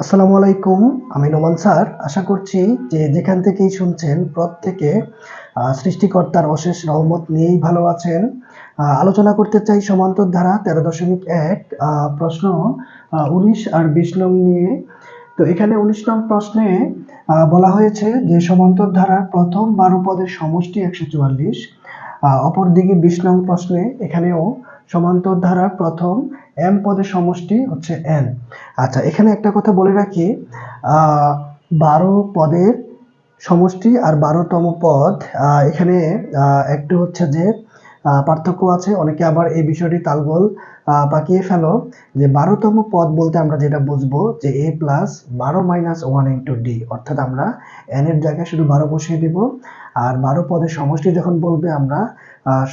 আসসালামু আলাইকুম, আমি নোমান স্যার। আশা করছি যে যেখান থেকেই শুনছেন, প্রত্যেকে সৃষ্টিকর্তার অশেষ রহমত নিয়েই ভালো আছেন। আলোচনা করতে চাই সমান্তর ধারা তেরো দশমিক এক প্রশ্ন উনিশ আর বিশ নং নিয়ে। তো এখানে উনিশ নং প্রশ্নে বলা হয়েছে যে সমান্তর ধারার প্রথম বারো পদের সমষ্টি একশো চুয়াল্লিশ অপরদিকে বিশ নং প্রশ্নে, এখানেও সমান্তর ধারার প্রথম এম পদের সমষ্টি হচ্ছে এন আচ্ছা এখানে একটা কথা বলে রাখি বারো পদের সমষ্টি আর বারোতম পদ এখানে একটু হচ্ছে যে পার্থক্য আছে, অনেকে আবার এই বিষয়টি তালগোল পাকিয়ে ফেলো, যে বারোতম পদ বলতে আমরা যেটা বুঝব, যে এ প্লাস বারো মাইনাস ওয়ান ইন্টু ডি অর্থাৎ আমরা এন এর জায়গায় শুধু বারো বসিয়ে দিব আর বারো পদের সমষ্টি যখন বলবে আমরা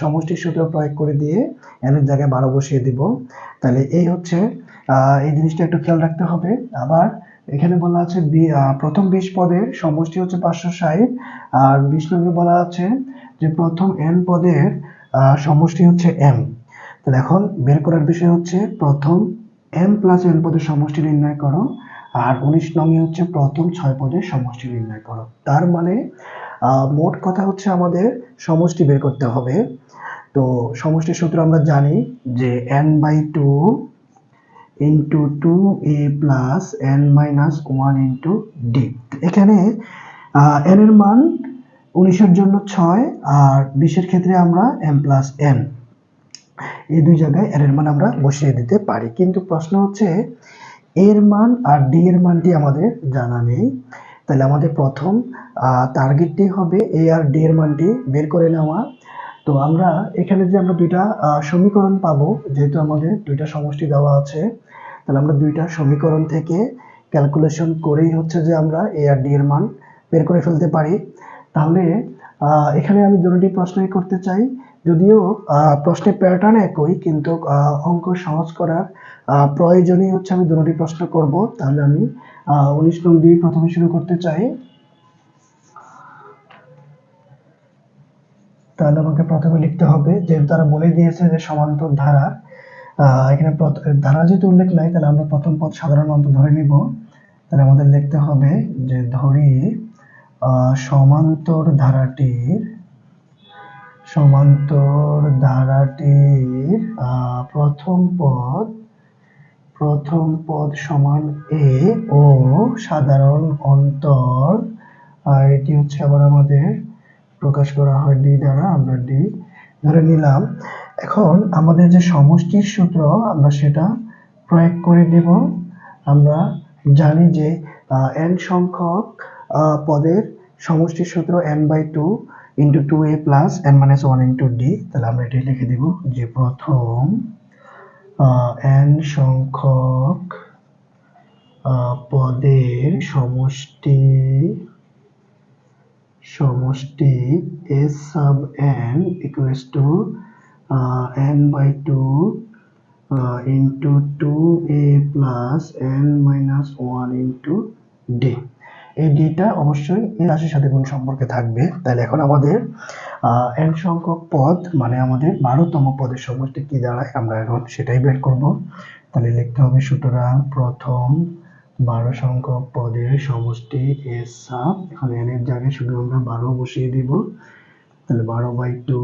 সমষ্টির সূত্র প্রয়োগ করে দিয়ে এন এর জায়গায় বারো বসিয়ে দিব। তাহলে এই হচ্ছে এই জিনিসটা একটু খেয়াল রাখতে হবে। আবার এখানে বলা আছে প্রথম বিশ পদের সমষ্টি হচ্ছে পাঁচশো ষাট, আর বিশ নম্বরে বলা আছে যে প্রথম এন পদের সমষ্টি হচ্ছে এম তাহলে এখন বের করার বিষয় হচ্ছে প্রথম এম প্লাস এন পদের সমষ্টি নির্ণয় করো, আর উনিশ নংয়ে হচ্ছে প্রথম ছয় পদের সমষ্টি নির্ণয় করো। তার মানে মোট কথা হচ্ছে আমাদের সমষ্টি বের করতে হবে। তো সমষ্টির সূত্র আমরা জানি যে n by two into two a plus n minus one into d এখানে এন এর মান উনিশের জন্য ছয় আর বিশের ক্ষেত্রে আমরা এম প্লাস এন এই দুই জায়গায় এর এর মান আমরা বসিয়ে দিতে পারি। কিন্তু প্রশ্ন হচ্ছে এর মান আর ডি এর মানটি আমাদের জানা নেই। তাহলে আমাদের প্রথম টার্গেটটি হবে এ আর ডি এর মানটি বের করে নেওয়া। তো আমরা এখানে যে আমরা দুইটা সমীকরণ পাবো, যেহেতু আমাদের দুইটা সমষ্টি দেওয়া আছে, তাহলে আমরা দুইটা সমীকরণ থেকে ক্যালকুলেশন করেই হচ্ছে যে আমরা এ আর ডি এর মান বের করে ফেলতে পারি। তাহলে এখানে আমি দুটি প্রশ্নই করতে চাই। যদিও প্রশ্নের প্যাটার্ন একই, কিন্তু অঙ্ক সহজ করার প্রয়োজনেই হচ্ছে আমি দুটি প্রশ্ন করব। তাহলে আমি উনিশ নং দিয়ে প্রথমে শুরু করতে চাই। তাহলে আমাকে প্রথমে লিখতে হবে, যেহেতু তারা বলে দিয়েছে যে সমান্তর ধারা এখানে ধারা যেহেতু উল্লেখ নাই, তাহলে আমরা প্রথম পদ সাধারণ অন্তর ধরে নিব। তাহলে আমাদের লিখতে হবে যে ধরি সমান্তর ধারাটির সমান্তর ধারাটির প্রথম পদ প্রথম পদ সমান এ ও সাধারণ অন্তর। আর এটি হচ্ছে আবার আমাদের প্রকাশ করা হয় ডি দ্বারা, আমরা ডি ধরে নিলাম। এখন আমাদের যে সমষ্টির সূত্র, আমরা সেটা প্রয়োগ করে দেব আমরা জানি যে এন সংখ্যক পদের সমষ্টির সূত্র n by two into two a plus n minus one into d তাহলে আমরা এটি লিখে দেব যে প্রথম এন সংখ্যক পদের সমষ্টি সমষ্টি s sub n equals to n by two into two a plus n minus one into d এই ডিটা অবশ্যই এই রাশির সাথে কোন সম্পর্কে থাকবে। তাহলে এখন আমাদের এন সংখ্যক পদ মানে আমাদের বারোতম পদের সমষ্টি কি দাঁড়ায়, আমরা এখন সেটাই বের করব। তাহলে লিখতে হবে, সুতরাং প্রথম বারো সংখ্যক পদের সমষ্টি এস এখন এন এর জায়গায় শুধু আমরা বারো বসিয়ে দিব। তাহলে বারো by two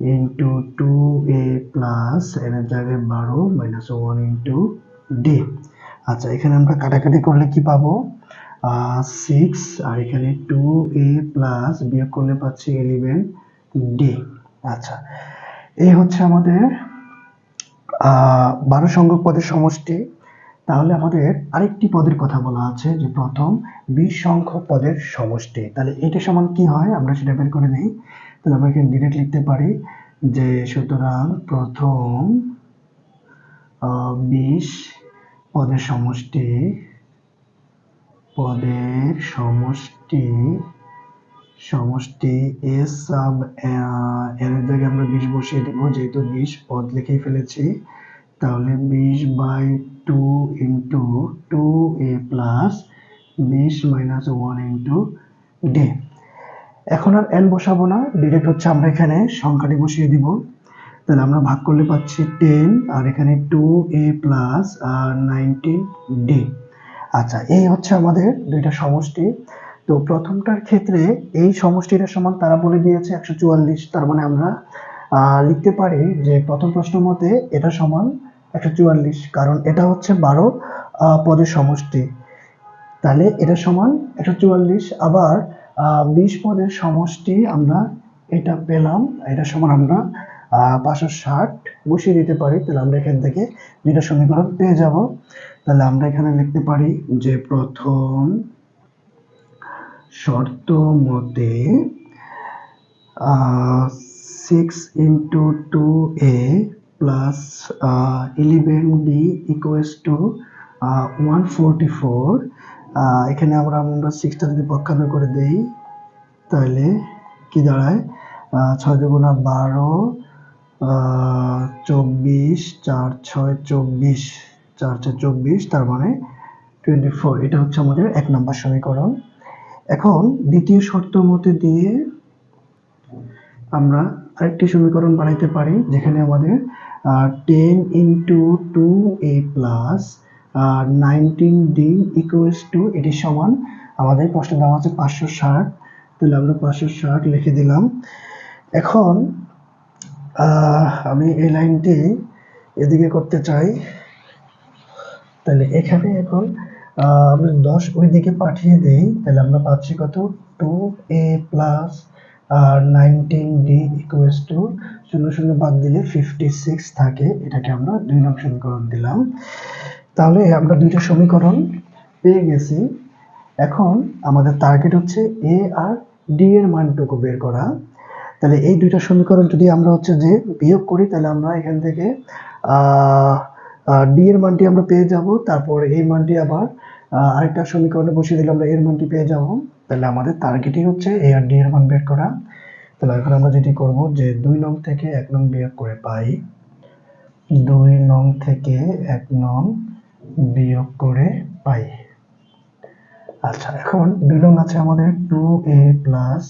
into two a plus n এর জায়গায় বারো মাইনাস ওয়ান ইন্টু ডি আচ্ছা এখানে আমরা কাটাকাটি করলে কি পাবো? সিক্স আর এখানে টু এ প্লাস বিয়োগ করলে পাচ্ছি ইলেভেন ডি আচ্ছা এই হচ্ছে আমাদের বারো সংখ্যক পদের সমষ্টি। তাহলে আমাদের আরেকটি পদের কথা বলা আছে, যে প্রথম বিশ সংখ্যক পদের সমষ্টি। তাহলে এটা সমান কি হয়? আমরা সেটা বের করে নিই। তাহলে আমরা এখানে ডিরেক্ট লিখতে পারি যে সুতরাং প্রথম বিশ পদের সমষ্টি পদের সমষ্টি সমষ্টি এস সাব এর জায়গায় আমরা বিশ বসিয়ে দেব, যেহেতু বিশ পদ লিখেই ফেলেছি, তাহলে বিশ by two into two a plus বিশ মাইনাস ওয়ান ইন্টু ডি এখন আর এন বসাবো না ডিরেক্ট হচ্ছে আমরা এখানে সংখ্যাটি বসিয়ে দিব। তাহলে আমরা ভাগ করলে পাচ্ছি টেন আর এখানে টু এ প্লাস আর নাইনটিন ডি আচ্ছা এই হচ্ছে আমাদের দুইটা সমষ্টি। তো প্রথমটার ক্ষেত্রে এই সমষ্টিটা সমান তারা বলে দিয়েছে একশো চুয়াল্লিশ, তার মানে আমরা লিখতে পারি যে প্রথম প্রশ্ন মতে এটা সমান একশো চুয়াল্লিশ, কারণ এটা হচ্ছে বারো পদের সমষ্টি। তাহলে এটা সমান একশো চুয়াল্লিশ, আবার বিশ পদের সমষ্টি আমরা এটা পেলাম, এটা সমান আমরা পাঁচশো ষাট, বসিয়ে দিতে পারি, তাহলে আমরা এখান থেকে দুইটা সমীকরণ পেয়ে যাব। তাহলে আমরা এখানে লিখতে পারি যে প্রথম শর্ত মতে six into two a plus eleven b equals to one forty four এখানে আমরা আমরা সিক্সটা যদি পক্ষান্তর করে দেই, তাহলে কি দাঁড়ায়? ছয় দুগুণা বারো চব্বিশ, চার ছয়, চব্বিশ। চার ছয় চব্বিশ, তার মানে টোয়েন্টি ফোর এটা হচ্ছে আমাদের এক নম্বর সমীকরণ। এখন দ্বিতীয় শর্ত মতে দিয়ে আমরা আরেকটি সমীকরণ বানাইতে পারি, যেখানে আমাদের ten into two a plus nineteen d equals to এটি সমান আমাদের প্রশ্ন দেওয়া আছে পাঁচশো ষাট। তাহলে আমরা পাঁচশো ষাট লিখে দিলাম। এখন আমি এই লাইনটি এদিকে করতে চাই। তাহলে এখানে এখন আমরা দশ ওই দিকে পাঠিয়ে দেই, তাহলে আমরা পাচ্ছি কত? টু এ প্লাস আর নাইনটিন ডি ইকুয়ালস টু শূন্য শূন্য বাদ দিলে ফিফটি সিক্স থাকে, এটাকে আমরা দুই নং সমীকরণ দিলাম। তাহলে আমরা দুইটা সমীকরণ পেয়ে গেছি। এখন আমাদের টার্গেট হচ্ছে এ আর ডি এর মানটুকু বের করা। তাহলে এই দুইটা সমীকরণ যদি আমরা হচ্ছে যে বিয়োগ করি, তাহলে আমরা এখান থেকে ডি এর মানটি আমরা পেয়ে যাব, তারপর এই মানটি আবার আরেকটা সমীকরণে বসিয়ে দিলে আমরা এর মানটি পেয়ে যাব। তাহলে আমাদের টার্গেটই হচ্ছে এ আর ডি এর মান বের করা। তাহলে এখন আমরা যেটি করব যে দুই নং থেকে এক নং বিয়োগ করে পাই, দুই নং থেকে এক নং বিয়োগ করে পাই। আচ্ছা এখন দুই নং আছে আমাদের two a plus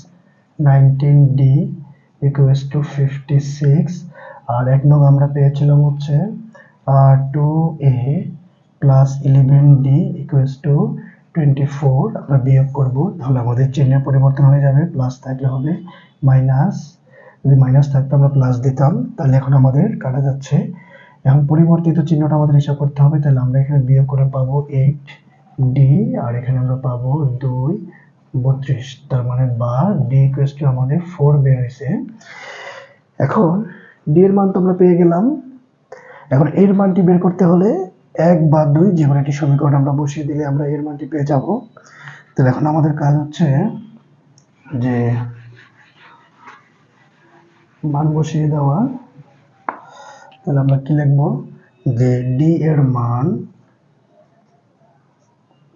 nineteen d equals to fifty six আর এক নং আমরা পেয়েছিলাম হচ্ছে two a plus eleven d equals to twenty four আমরা বিয়োগ করব, তাহলে আমাদের চিহ্নের পরিবর্তন হয়ে যাবে প্লাস থাকলে হবে মাইনাস যদি মাইনাস থাকতো আমরা প্লাস দিতাম, তাহলে এখন আমাদের কাটা যাচ্ছে। এখন পরিবর্তিত চিহ্নটা আমাদের হিসাব করতে হবে, তাহলে আমরা এখানে বিয়োগ করে পাবো এইট ডি আর এখানে আমরা পাবো দুই, বত্রিশ, তার মানে বা ডি ইকুয়ালস টু আমাদের ফোর বের হয়েছে। এখন ডি এর মান তো আমরা পেয়ে গেলাম। এখন এর মানটি বের করতে হলে এক বা দুই যে কোনো একটি সমীকরণ আমরা বসিয়ে দিলে আমরা এর মানটি পেয়ে যাব। তাহলে এখন আমাদের কাজ হচ্ছে যে মান বসিয়ে দেওয়া। তাহলে আমরা কি লিখব? যে ডি এর মান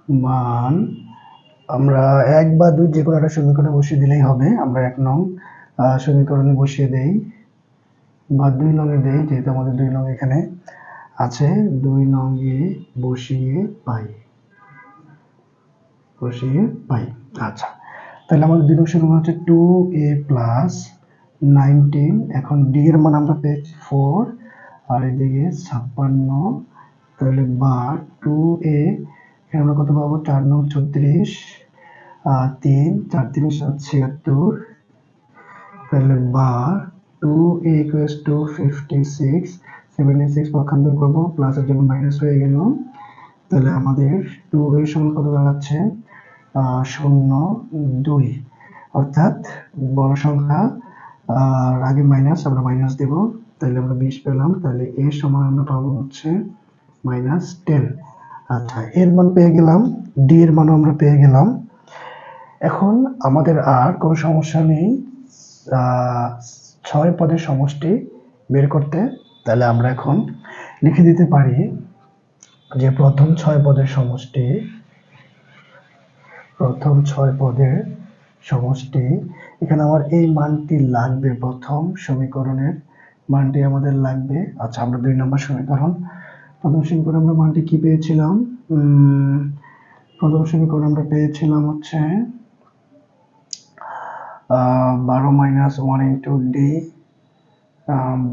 মান আমরা এক বা দুই যে কোনো একটা সমীকরণে বসিয়ে দিলেই হবে। আমরা এক নং সমীকরণে বসিয়ে দেই। বা দুই নঙে দেই, যেহেতু আমাদের দুই নং এখানে আছে, দুই নঙে বসিয়ে পাই। বসিয়ে পাই। আচ্ছা তাহলে আমাদের দুই নং সমীকরণ হচ্ছে টু এ প্লাস নাইনটিন এখন ডি এর মান আমরা পেয়েছি ফোর আর এদিকে ছাপ্পান্ন, তাহলে বা টু এ এখানে আমরা কত পাবো? চার নং ছত্রিশ তিন, চার তিন সাত ছিয়াত্তর, তাহলে বা টু এ প্লাসের জন্য মাইনাস হয়ে গেল। তাহলে আমাদের এর সমান কত দাঁড়াচ্ছে? শূন্য দুই। অর্থাৎ বড় সংখ্যা আর আগে মাইনাস আমরা মাইনাস দেব। তাহলে আমরা বিশ পেলাম। তাহলে এর সমান আমরা পাবো হচ্ছে মাইনাস টেন আচ্ছা এর মান পেয়ে গেলাম। ডি এর মানও আমরা পেয়ে গেলাম। এখন আমাদের আর কোনো সমস্যা নেই। ছয় পদের সমষ্টি বের করতে তাহলে আমরা এখন লিখে দিতে পারি যে প্রথম ছয় পদের সমষ্টি, প্রথম ছয় পদের সমষ্টি। এখানে আমার এই মানটি লাগবে প্রথম সমীকরণের মানটি আমাদের লাগবে। আচ্ছা আমরা দুই নম্বর সমীকরণ, প্রথম সমীকরণ আমরা মানটি কি পেয়েছিলাম? প্রথম সমীকরণ আমরা পেয়েছিলাম হচ্ছে বারো মাইনাস ওয়ান ইন্টু ডি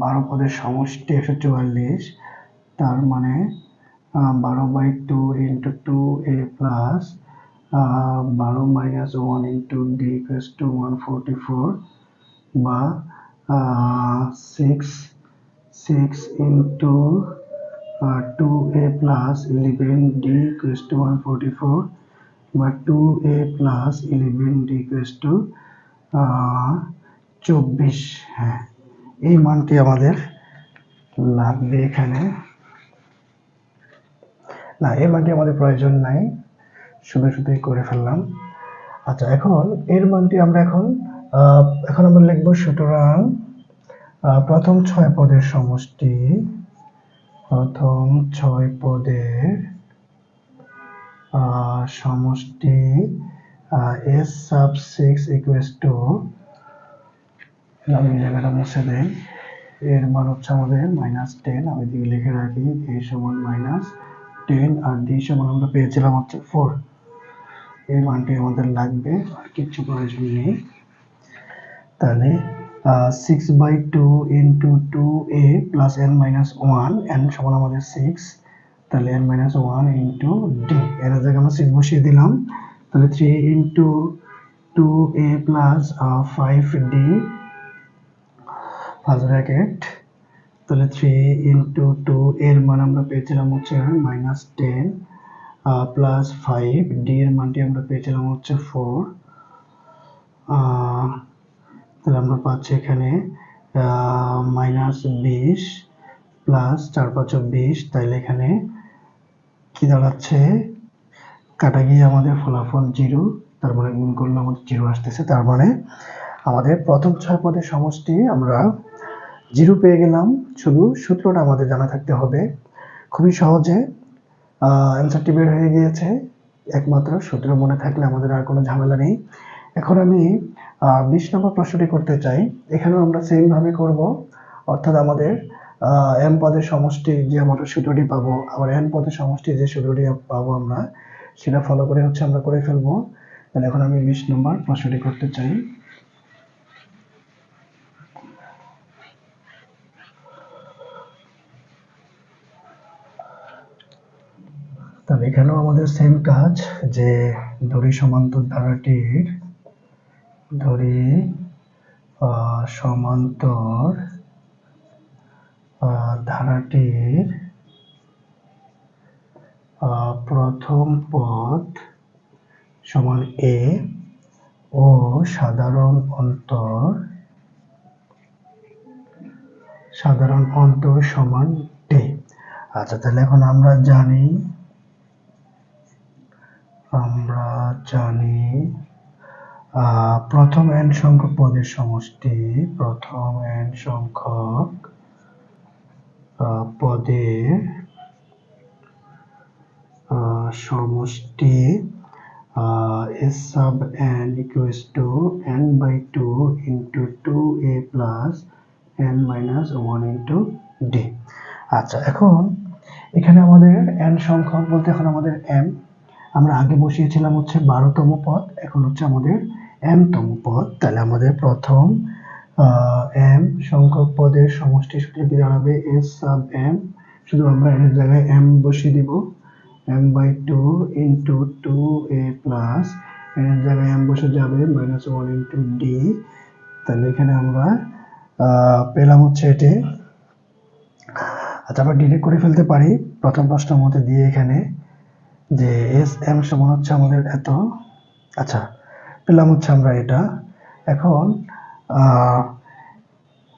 বারো পদের সমষ্টি একশো চুয়াল্লিশ, তার মানে বারো by two into two a plus বারো minus one into d equals to one forty four বা six six into two a plus eleven d equals to one forty four বা two a plus eleven d equals to চব্বিশ হ্যাঁ। এই মানটি আমাদের লাগবে এখানে। না, এই মানটি আমাদের প্রয়োজন নাই। শুধু শুধুই করে ফেললাম। আচ্ছা এখন এর মানটি আমরা এখন এখন আমরা লিখব সুতরাং প্রথম ছয় পদের সমষ্টি, প্রথম ছয় পদের সমষ্টি s sub six equals to আমি জায়গাটা মুছে দেই। এর মান হচ্ছে আমাদের মাইনাস টেন আমি দিকে লিখে রাখি এ সমান মাইনাস টেন আর ডি সমান আমরা পেয়েছিলাম হচ্ছে ফোর এই মানটি আমাদের লাগবে, আর কিছু প্রয়োজন নেই। তাহলে six by two into two a plus n minus one n সমান আমাদের সিক্স তাহলে n minus one into d এর জায়গায় আমরা সিক্স বসিয়ে দিলাম। তাহলে three into two a plus five d first bracket তাহলে থ্রি ইন্টু টু এর মান আমরা পেয়েছিলাম হচ্ছে minus ten plus five d এর মানটি আমরা পেয়েছিলাম হচ্ছে ফোর তাহলে আমরা পাচ্ছি এখানে মাইনাস বিশ প্লাস চার পাঁচশো বিশ, তাইলে এখানে কি দাঁড়াচ্ছে? কাটা গিয়ে আমাদের ফলাফল জিরো, তার মানে গুণ করলে আমাদের জিরো আসতেছে, তার মানে আমাদের প্রথম ছয় পদের সমষ্টি আমরা জিরো পেয়ে গেলাম। শুধু সূত্রটা আমাদের জানা থাকতে হবে। খুবই সহজে অ্যান্সারটি বের হয়ে গিয়েছে। একমাত্র সূত্র মনে থাকলে আমাদের আর কোনো ঝামেলা নেই। এখন আমি বিশ নম্বর প্রশ্নটি করতে চাই। এখানেও আমরা সেম ভাবে করব। অর্থাৎ আমাদের এম পদের সমষ্টি যে আমরা সূত্রটি পাবো, আবার এন পদের সমষ্টি যে সূত্রটি পাবো আমরা সেটা ফলো করে হচ্ছে আমরা করে ফেলব। তাহলে এখন আমি বিশ নম্বর প্রশ্নটি করতে চাই। তবে এখানেও আমাদের সেম কাজ, যে দড়ি সমান্তর ধারাটির দড়ি সমান্তর ধারাটির প্রথম পদ সমান এ ও সাধারণ অন্তর সাধারণ অন্তর সমান ডি আচ্ছা তাহলে এখন আমরা জানি আমরা জানি প্রথম এন সংখ্যক পদের সমষ্টি, প্রথম এন সংখ্যক পদের সমষ্টি s sub n equals to n by two into two a plus n minus one into d আচ্ছা এখন এখানে আমাদের এন সংখ্যক বলতে এখন আমাদের এম আমরা আগে বসিয়েছিলাম হচ্ছে বারোতম পদ, এখন হচ্ছে আমাদের এম তম পদ। তাহলে আমাদের প্রথম এম সংখ্যক পদের সমষ্টি সূত্রে কি দাঁড়াবে? এস সাব এম শুধু আমরা এর জায়গায় এম বসিয়ে দিব। M by two into two a plus এর জায়গায় এম বসে যাবে মাইনাস ওয়ান ইন্টু ডি তাহলে এখানে আমরা পেলাম হচ্ছে এটি। আচ্ছা আমরা ডিলিট করে ফেলতে পারি। প্রথম প্রশ্নের মধ্যে দিয়ে এখানে যে এস এম সমান হচ্ছে আমাদের এত। আচ্ছা পেলাম হচ্ছে আমরা এটা। এখন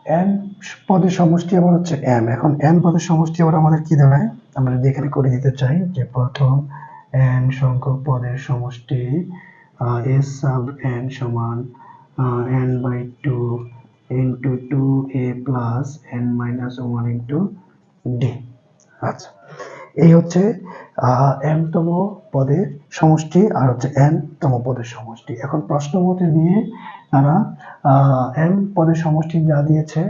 এন পদের সমষ্টি আবার হচ্ছে এম এখন এন পদের সমষ্টি আবার আমাদের কি দাঁড়ায়? আমরা যেখানে করে দিতে চাই যে প্রথম এন সংখ্যক পদের সমষ্টি এস সাব এন সমান n by two into two a plus n minus one into d আচ্ছা এই হচ্ছে এম তম পদের সমষ্টি আর হচ্ছে এন তম পদের সমষ্টি। এখন প্রশ্ন মতে দিয়ে তারা এম পদের সমষ্টি যা দিয়েছে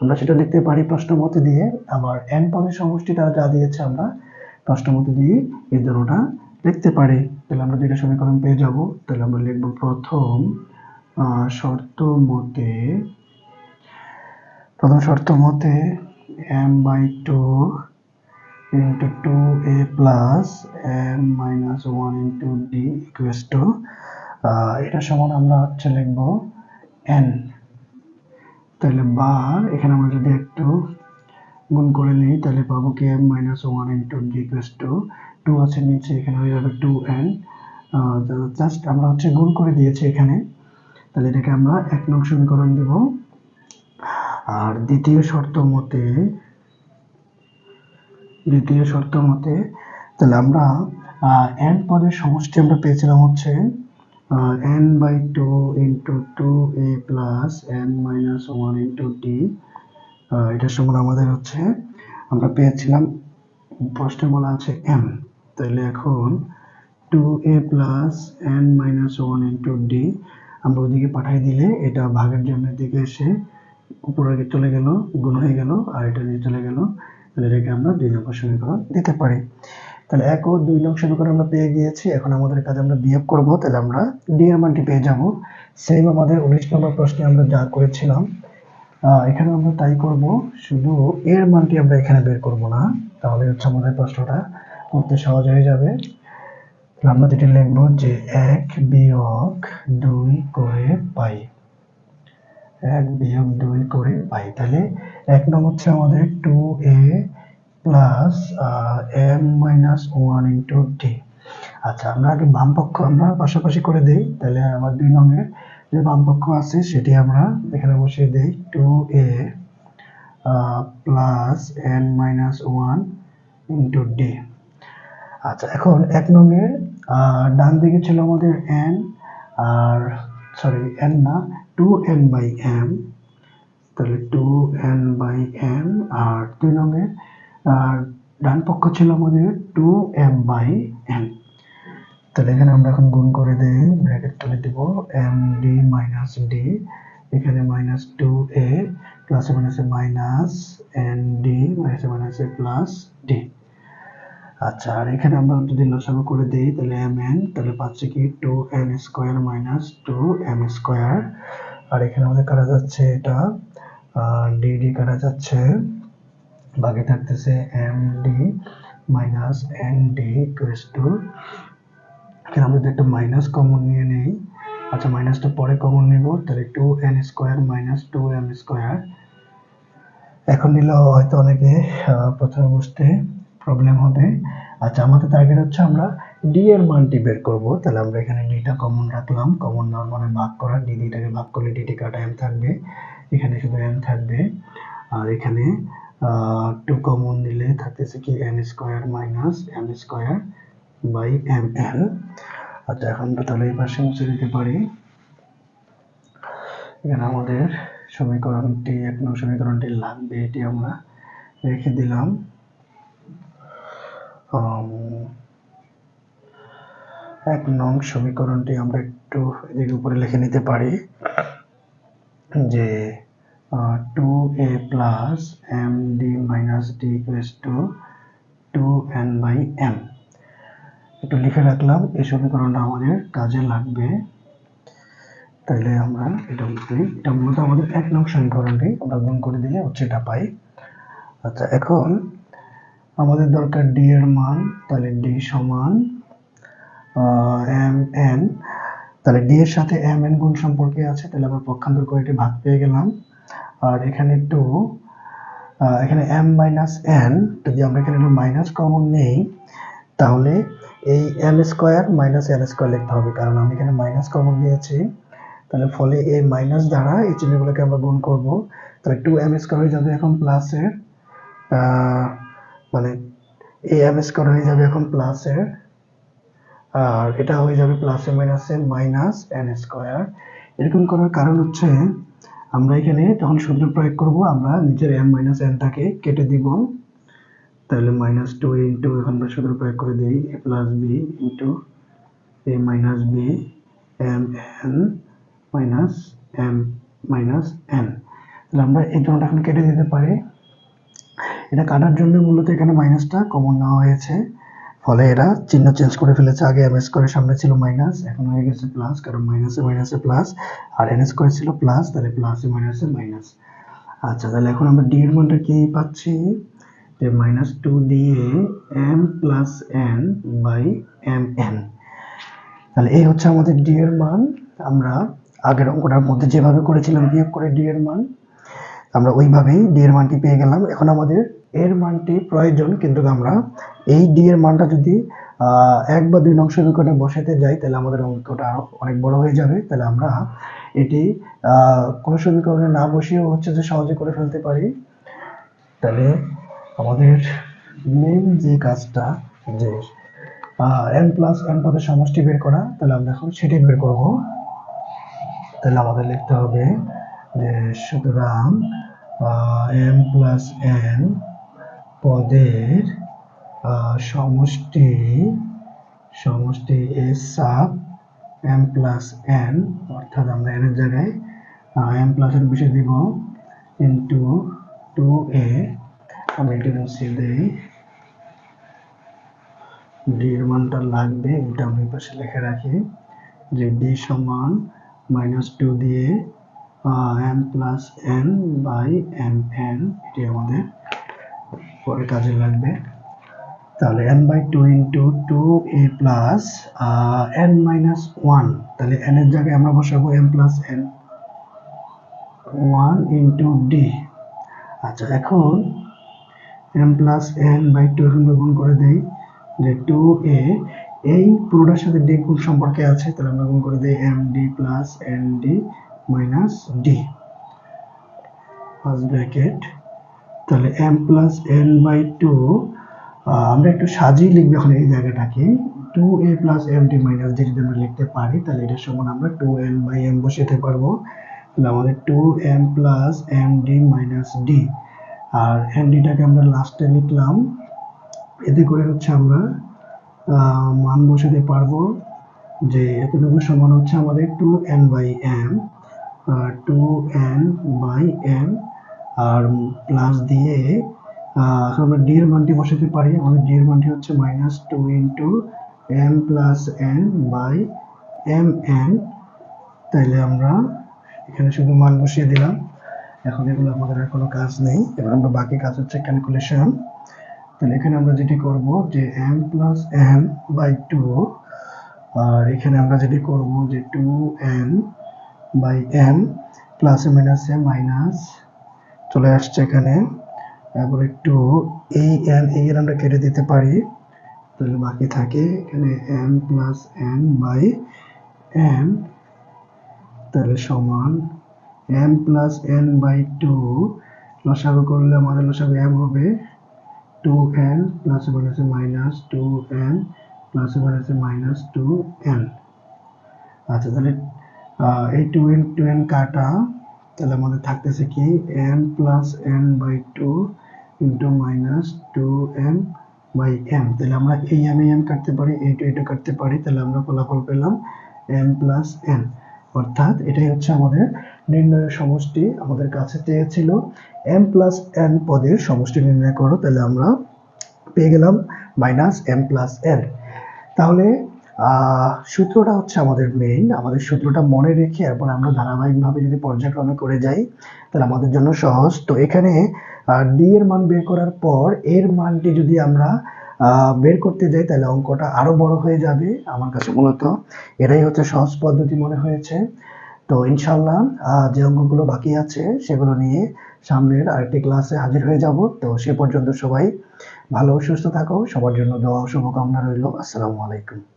আমরা সেটা লিখতে পারি প্রশ্ন মতে দিয়ে আবার এন পদের সমষ্টি তারা যা দিয়েছে আমরা প্রশ্ন মতে দিয়ে এই দুটোটা লিখতে পারি। তাহলে আমরা দুইটা সমীকরণ পেয়ে যাব। তাহলে আমরা লিখব প্রথম শর্ত মতে, প্রথম শর্ত মতে m by two into two a plus m minus one into d equals to এটা সমান আমরা হচ্ছে লিখব এন তাহলে বা, এখানে আমরা যদি একটু গুণ করে নিই, তাহলে পাবো কি m minus one into d equals to two আছে নিচে, এখানে হয়ে যাবে টু এন জাস্ট আমরা হচ্ছে গুণ করে দিয়েছি এখানে। তাহলে এটাকে আমরা এক নং সমীকরণ দেব। আর দ্বিতীয় শর্ত মতে, দ্বিতীয় শর্ত মতে, তাহলে আমরা এন পদের সমষ্টি আমরা পেয়েছিলাম হচ্ছে n by two into two a plus n minus one into d এটার সমান আমাদের হচ্ছে, আমরা পেয়েছিলাম, প্রশ্নে বলা আছে এম তাহলে এখন two a plus n minus one into d আমরা ওদিকে পাঠিয়ে দিলে এটা ভাগের জন্য দিকে এসে উপরে চলে গেল, গুণ হয়ে গেল, আর এটা নিয়ে চলে গেল, তাহলে এটাকে আমরা দুই নম্বর সমীকরণ দিতে পারি। তাহলে এক ও দুই নং সমীকরণ আমরা পেয়ে গিয়েছি। এখন আমাদের কাজে আমরা বিয়োগ করব, তাহলে আমরা ডি এর মানটি পেয়ে যাব। সেম আমাদের উনিশ নম্বর প্রশ্নে আমরা যা করেছিলাম এখানে আমরা তাই করব, শুধু এর মানটি আমরা এখানে বের করব না। তাহলে হচ্ছে আমাদের প্রশ্নটা করতে সহজ হয়ে যাবে। আমরা যেটা লিখব যে এক বিয়োগ দুই করে পাই। এক বিয়োগ দুই করে পাই। তাহলে এক নং হচ্ছে আমাদের two a plus m minus one into d আচ্ছা আমরা আগে বাম পক্ষ আমরা পাশাপাশি করে দেই তাহলে আমার দুই নঙের যে বাম পক্ষ আছে সেটি আমরা এখানে বসিয়ে দেই two a plus n minus one into d আচ্ছা এখন এক নঙের আহ, ডান দিকে ছিল আমাদের এন আর সরি এন না টু এন বাই এম তাহলে টু এন বাই এম আর দুই নঙের আর ডান পক্ষ ছিল আমাদের টু এম বাই এন তাহলে এখানে আমরা এখন গুণ করে দেই ব্র্যাকেট তুলে দিব এম ডি মাইনাস ডি এখানে মাইনাস টু এ প্লাসে মাইনাসে মাইনাস এন ডি মাইনাসে মাইনাসে প্লাস ডি আচ্ছা আর এখানে আমরা যদি লসাগু করে দিই, তাহলে এম এন তাহলে পাচ্ছে কি two n square minus two m square আর এখানে আমাদের কাটা যাচ্ছে এটা ডি ডি কাটা যাচ্ছে বাকি থাকতেছে m d minus n d equals to এখানে আমরা যদি একটা মাইনাস কমন নিয়ে নেই আচ্ছা মাইনাসটা পরে কমন নেব, তাহলে two n square minus two m square এখন নিলেও হয়তো অনেকে প্রথমে বুঝতে প্রবলেম হবে। আচ্ছা আমাদের টার্গেট হচ্ছে আমরা ডি এর মানটি বের করব। তাহলে আমরা এখানে ডিটা কমন রাখলাম। কমন নেওয়ার মানে ভাগ করা। ডি ডিটাকে ভাগ করলে ডিটি কাটা এম থাকবে। এখানে শুধু এম থাকবে। আর এখানে টু কমন নিলে থাকতেছে কি n square minus m square by m n আচ্ছা এখন তো তাহলে এই পাশে মুছে দিতে পারি। এখানে আমাদের সমীকরণটি, এক নং সমীকরণটি লাগবে, এটি আমরা রেখে দিলাম। এক নং সমীকরণটি আমরা একটু এদিকে উপরে লিখে নিতে পারি যে plus m d minus d equals to two n by m একটু লিখে রাখলাম, এই সমীকরণটা আমাদের কাজে লাগবে। তাহলে আমরা এটা লিখি এটা মূলত আমাদের এক নং সমীকরণটি, আমরা গুণ করে দিলে হচ্ছে এটা পাই। আচ্ছা এখন আমাদের দরকার ডি এর মান তাহলে ডি সমান এম এন তাহলে ডি এর সাথে এম এন গুণ সম্পর্কে আছে তাহলে আমরা পক্ষান্তর করে এটি ভাগ পেয়ে গেলাম। আর এখানে একটু এখানে এম মাইনাস এন যদি আমরা এখানে একটু মাইনাস কমন নেই, তাহলে এই m square minus n square লিখতে হবে। কারণ আমি এখানে মাইনাস কমন নিয়েছি। তাহলে ফলে এই মাইনাস দ্বারা এই চিহ্নগুলোকে আমরা গুণ করব। তাহলে টু এম স্কোয়ার হয়ে যাবে এখন প্লাসের মানে এই এম স্কোয়ার হয়ে যাবে এখন প্লাসের আর এটা হয়ে যাবে প্লাসে মাইনাসে মাইনাস এন স্কোয়ার এরকম করার কারণ হচ্ছে আমরা এখানে যখন সূত্র প্রয়োগ করব, আমরা নিচের এম মাইনাস এনটাকে কেটে দিব। তাহলে মাইনাস টু ইন্টু এখন আমরা সূত্র প্রয়োগ করে দিই a plus b into a minus b m n minus m minus n তাহলে আমরা এই জন্যটা এখন কেটে দিতে পারি। এটা কাটার জন্য মূলত এখানে মাইনাসটা কমন নেওয়া হয়েছে। ফলে এরা চিহ্ন চেঞ্জ করে ফেলেছে। আগে এম স্কোয়ারের সামনে ছিল মাইনাস এখন হয়ে গেছে প্লাস কারণ মাইনাসে মাইনাসে প্লাস আর এন স্কোয়ার ছিল প্লাস তাহলে প্লাসে মাইনাসে মাইনাস আচ্ছা তাহলে এখন আমরা ডি এর মানটা কি পাচ্ছি? যে মাইনাস টু দিয়ে m plus n by m n তাহলে এই হচ্ছে আমাদের ডি এর মান। আমরা আগের অঙ্কটার মধ্যে যেভাবে করেছিলাম বিয়োগ করে ডি এর মান, আমরা ওইভাবেই ডি এর মানটি পেয়ে গেলাম। এখন আমাদের এর মানটি প্রয়োজন, কিন্তু আমরা এই ডি এর মানটা যদি এক বা দুই নং সমীকরণে বসাতে যাই, তাহলে আমাদের অঙ্কটা অনেক বড় হয়ে যাবে। তাহলে আমরা এটি কোনো সমীকরণে না বসিয়েও হচ্ছে যে সহজে করে ফেলতে পারি। তাহলে আমাদের মেন যে কাজটা, যে এন প্লাস এন পদের সমষ্টি বের করা, তাহলে আমরা এখন সেটি বের করব। তাহলে আমাদের লিখতে হবে যে সুতরাং এম প্লাস এন পদের সমষ্টি সমষ্টি s sub m plus n অর্থাৎ আমরা এন এর জায়গায় এম প্লাস এন বসে দিব ইন্টু টু এ আমি এটি মুছিয়ে দেই। ডি এর মানটা লাগবে, এটা আমি পাশে লিখে রাখি, যে ডি সমান মাইনাস টু দিয়ে m plus n by m n এটি আমাদের পরে কাজে লাগবে। তাহলে n by two into two a plus n minus one তাহলে এন এর জায়গায় আমরা বসাবো m plus n one into d আচ্ছা এখন m plus n by two এখন গুণ করে দেই, যে টু এ এই পুরোটার সাথে ডি গুণ সম্পর্কে আছে, তাহলে আমরা গুণ করে দিই m d plus n d minus d first bracket তাহলে m plus n by two আমরা একটু সাজিয়ে লিখব এখন এই জায়গাটাকে। Two a plus m d minus d যদি আমরা লিখতে পারি, তাহলে এটার সমান আমরা টু এন বাই এম বসাতে পারব। তাহলে আমাদের two m plus m d minus d আর এন ডিটাকে আমরা লাস্টে লিখলাম। এতে করে হচ্ছে আমরা মান বসাতে পারব যে এতটুকু সমান হচ্ছে আমাদের two n by m two n by m R plus দিয়ে এখন আমরা ডি এর মানটি বসাতে পারি। আমাদের ডি এর মানটি হচ্ছে minus two into m plus n by m n তাইলে আমরা এখানে শুধু মান বসিয়ে দিলাম। এখন এগুলো আমাদের আর কোনো কাজ নেই। এবার আমরা বাকি কাজ হচ্ছে ক্যালকুলেশন তাহলে এখানে আমরা যেটি করব যে m plus n by two আর এখানে আমরা যেটি করব যে টু এন বাই এন প্লাসে মাইনাসে মাইনাস চলে আসছে এখানে। তারপর একটু এই এন এই এর আমরা কেটে দিতে পারি। তাহলে বাকি থাকে এখানে m plus n by n তাহলে সমান m plus n by two লসাগু করলে আমাদের লসাগু এম হবে টু এন প্লাস মাইনাসে মাইনাস টু এন প্লাস মাইনাসে মাইনাস টু এন আচ্ছা তাহলে এই টু এন টু এন কাটা। তাহলে আমাদের থাকতেছে কি? N plus n by two into minus two n by m তাহলে আমরা এই এম এম কাটতে পারি, এই টু এটা কাটতে পারি, তাহলে আমরা ফলাফল পেলাম এম প্লাস এন অর্থাৎ এটাই হচ্ছে আমাদের নির্ণয়ের সমষ্টি, আমাদের কাছে চেয়েছিল এম প্লাস এন পদের সমষ্টি নির্ণয় করো, তাহলে আমরা পেয়ে গেলাম মাইনাস এম প্লাস এন তাহলে সূত্রটা হচ্ছে আমাদের মেইন আমাদের সূত্রটা মনে রেখে এরপর আমরা ধারাবাহিকভাবে যদি পর্যায়ক্রমে করে যাই, তাহলে আমাদের জন্য সহজ। তো এখানে ডি এর মান বের করার পর, এর মানটি যদি আমরা বের করতে যাই, তাহলে অঙ্কটা আরও বড় হয়ে যাবে আমার কাছে মূলত। এটাই হচ্ছে সহজ পদ্ধতি মনে হয়েছে। তো ইনশাল্লাহ যে অঙ্কগুলো বাকি আছে, সেগুলো নিয়ে সামনের আরেকটি ক্লাসে হাজির হয়ে যাব। তো সে পর্যন্ত সবাই ভালো সুস্থ থাকো। সবার জন্য দোয়া শুভকামনা রইল। আসসালামু আলাইকুম।